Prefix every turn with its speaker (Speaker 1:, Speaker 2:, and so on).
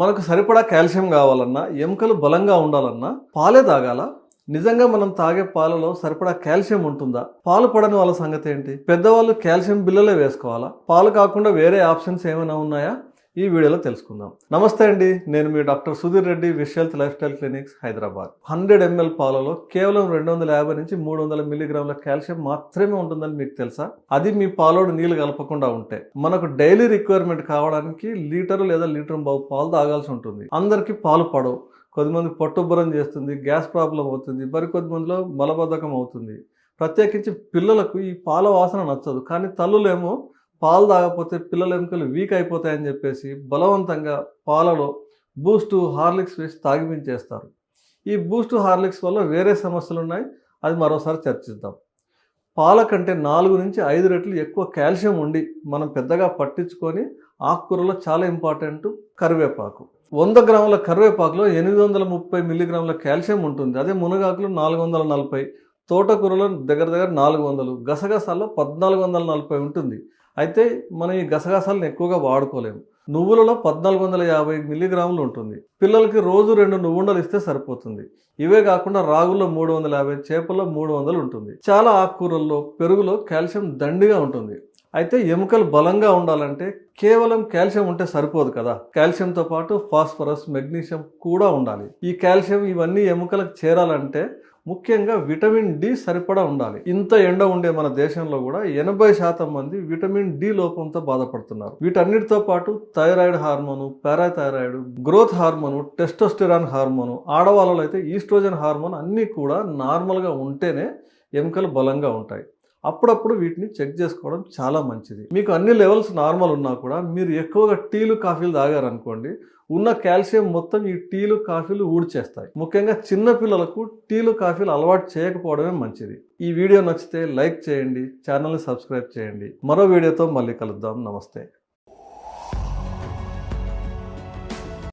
Speaker 1: మనకు సరిపడా కాల్షియం కావాలన్నా ఎముకలు బలంగా ఉండాలన్నా పాలే తాగాల? నిజంగా మనం తాగే పాలలో సరిపడా కాల్షియం ఉంటుందా? పాలు పడని వాళ్ళ సంగతి ఏంటి? పెద్దవాళ్ళు కాల్షియం బిల్లలే వేసుకోవాలా? పాలు కాకుండా వేరే ఆప్షన్స్ ఏమైనా ఉన్నాయా? ఈ వీడియోలో తెలుసుకుందాం. నమస్తే అండి నేను మీ doctor Sudheer Reddy wish lifestyle clinics Hyderabad. Hundred ML పాలలో కేవలం రెండు వందల యాభై నుంచి మూడు వందల మిల్లీగ్రాముల కాల్షియం మాత్రమే ఉంటుందని మీకు తెలుసా? అది మీ పాలోడు నీళ్ళు కలపకుండా ఉంటే. మనకు డైలీ రిక్వైర్మెంట్ కావడానికి లీటరు లేదా లీటర్ బావు పాలు తాగాల్సి ఉంటుంది. అందరికీ పాలు పడవు. కొద్దిమంది పట్టుబ్బరం చేస్తుంది గ్యాస్ ప్రాబ్లం అవుతుంది మరి కొద్దిమందిలో మలబద్ధకం అవుతుంది. ప్రత్యేకించి పిల్లలకు ఈ పాల వాసన నచ్చదు. కానీ తల్లులేమో పాలు తాగకపోతే పిల్లల ఎముకలు వీక్ అయిపోతాయని చెప్పేసి బలవంతంగా పాలలో బూస్ట్ హార్లిక్స్ వేసి తాగిపించేస్తారు. ఈ బూస్ట్ హార్లిక్స్ వల్ల వేరే సమస్యలు ఉన్నాయి. అది మరోసారి చర్చిద్దాం. పాల కంటే నాలుగు నుంచి ఐదు రెట్లు ఎక్కువ కాల్షియం ఉండి మనం పెద్దగా పట్టించుకొని ఆకుకూరలో చాలా ఇంపార్టెంట్ కరివేపాకు. వంద గ్రాముల కరివేపాకులో ఎనిమిది వందల ముప్పై మిల్లీగ్రాముల కాల్షియం ఉంటుంది. అదే మునగాకులో నాలుగు వందల నలభై తోటకూరలో దగ్గర దగ్గర నాలుగు వందలు గసగసాల్లో పద్నాలుగు వందల నలభై ఉంటుంది. అయితే మనం ఈ గసగసాలను ఎక్కువగా వాడుకోలేము. నువ్వులలో పద్నాలుగు వందల యాభై మిల్లీగ్రాములు ఉంటుంది. పిల్లలకి రోజు రెండు నువ్వుండలు ఇస్తే సరిపోతుంది. ఇవే కాకుండా రాగుల్లో మూడు వందల యాభై చేపల్లో మూడు వందలు ఉంటుంది. చాలా ఆకుకూరల్లో పెరుగులో కాల్షియం దండిగా ఉంటుంది. అయితే ఎముకలు బలంగా ఉండాలంటే కేవలం కాల్షియం ఉంటే సరిపోదు కదా. కాల్షియంతో పాటు ఫాస్ఫరస్ మెగ్నీషియం కూడా ఉండాలి. ఈ కాల్షియం ఇవన్నీ ఎముకలకు చేరాలంటే ముఖ్యంగా విటమిన్ డి సరిపడా ఉండాలి. ఇంత ఎండ ఉండే మన దేశంలో కూడా ఎనభై శాతం మంది విటమిన్ డి లోపంతో బాధపడుతున్నారు. వీటన్నిటితో పాటు thyroid hormone parathyroid growth hormone testosterone hormone ఆడవాళ్ళలో అయితే ఈస్ట్రోజన్ హార్మోన్ అన్నీ కూడా నార్మల్గా ఉంటేనే ఎముకలు బలంగా ఉంటాయి. అప్పుడప్పుడు వీటిని చెక్ చేసుకోవడం చాలా మంచిది. మీకు అన్ని లెవెల్స్ నార్మల్ ఉన్నా కూడా మీరు ఎక్కువగా టీలు కాఫీలు తాగారనుకోండి ఉన్న కాల్షియం మొత్తం ఈ టీలు కాఫీలు ఊడ్చేస్తాయి. ముఖ్యంగా చిన్న పిల్లలకు టీలు కాఫీలు అలవాటు చేయకపోవడమే మంచిది. ఈ వీడియో నచ్చితే లైక్ చేయండి ఛానల్ని సబ్స్క్రైబ్ చేయండి. మరో వీడియోతో మళ్ళీ కలుద్దాం. నమస్తే.